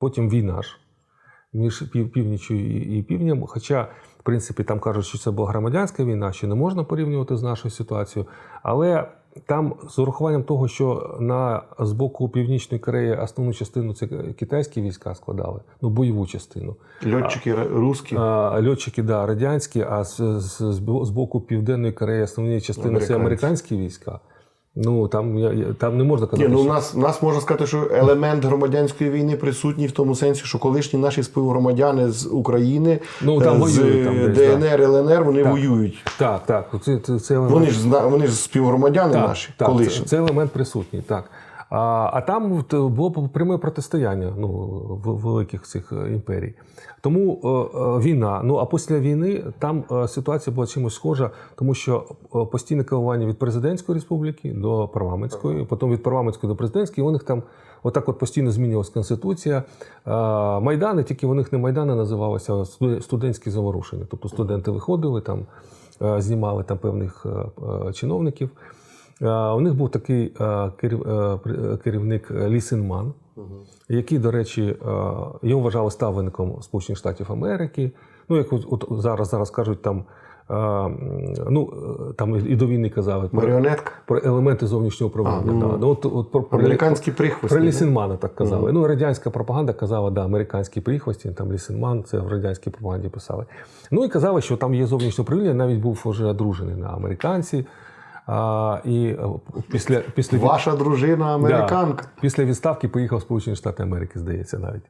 Потім війна ж між пів, північю і, півднем. Хоча, в принципі, там кажуть, що це була громадянська війна, що не можна порівнювати з нашою ситуацією. Але там з урахуванням того, що на з боку Північної Кореї основну частину це китайські війська складали, ну бойову частину. Льотчики русські. Льотчики, да, радянські, а з, з, з боку Південної Кореї основні частини це американські війська. Ну там, я- там не можна Ні, ну у що- нас, нас можна сказати, що елемент громадянської війни присутній в тому сенсі, що колишні наші співгромадяни з України, Ну, там е, з воюють там десь, ДНР, ЛНР, вони Так. воюють. Так, так. Це, це, це елемент. Вони ж вони ж співгромадяни так, наші, так, колишні. Це, це елемент присутній, так. А, а там було пряме протистояння ну, в- великих цих е, імперій. Тому е, е, війна. Ну а після війни там е, ситуація була чимось схожа, тому що е, постійне керування від президентської республіки до парламентської, потім від парламентської до президентської. У них там отак от постійно змінювалася конституція. Е, Майдани, тільки у них не майдани називалися, а студентські заворушення. Тобто студенти виходили там, е, знімали там певних е, е, чиновників. Е, У них був такий е, е, керівник Лі Синман, який, до речі, його вважали ставленником Сполучених Штатів Америки. Ну, як от, зараз, зараз кажуть, там, ну, там і до війни казали про, Маріонетка. про елементи зовнішнього управління. Ну, да. ну, от, от, про, про, Американські прихвості. про да? Лісінмана так казали. Ну, радянська пропаганда казала, да, американські прихвості, там Лісінман, це в радянській пропаганді писали. Ну і казали, що там є зовнішнє управління, навіть був вже одружений на американці. А, і е, після, після, Ваша дружина американка. Да, після відставки поїхав в Сполучені Штати Америки, здається, навіть.